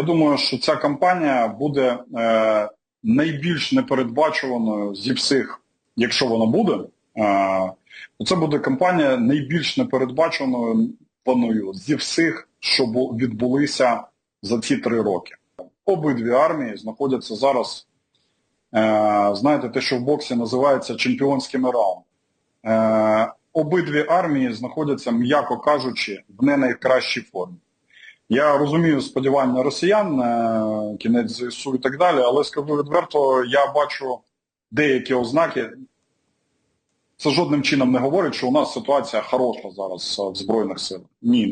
Я думаю, що ця кампанія буде е, найбільш непередбачуваною зі всіх, якщо вона буде, е, це буде кампанія найбільш непередбачуваною планою зі всіх, що відбулися за ці три роки. Обидві армії знаходяться зараз, е, знаєте, те, що в боксі називається чемпіонськими раундами. Е, обидві армії знаходяться, м'яко кажучи, в не найкращій формі. Я розумію сподівання росіян кінець ЗСУ і так далі, але скажу відверто, я бачу деякі ознаки. Це жодним чином не говорить, що у нас ситуація хороша зараз е, в Збройних силах. Ні,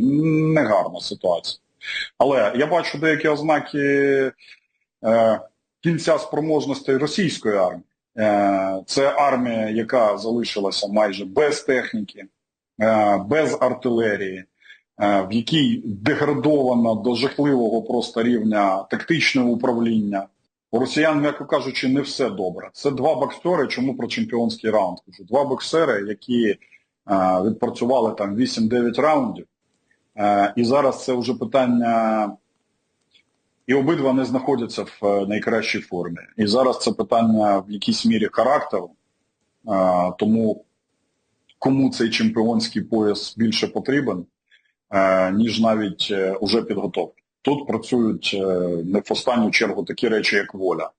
не гарна ситуація. Але я бачу деякі ознаки е, кінця спроможностей російської армії. Е, це армія, яка залишилася майже без техніки, е, без артилерії, е, в якій деградовано до жахливого просто рівня тактичне управління. У росіян, м'яко кажучи, не все добре. Це два боксери, чому про чемпіонський раунд кажу. Два боксери, які е, відпрацювали там 8-9 раундів. Е, і зараз це вже питання. І обидва не знаходяться в е, найкращій формі. І зараз це питання в якійсь мірі характеру. Е, тому кому цей чемпіонський пояс більше потрібен, е, ніж навіть е, уже підготовки. Тут працюють е, не в останню чергу такі речі, як воля.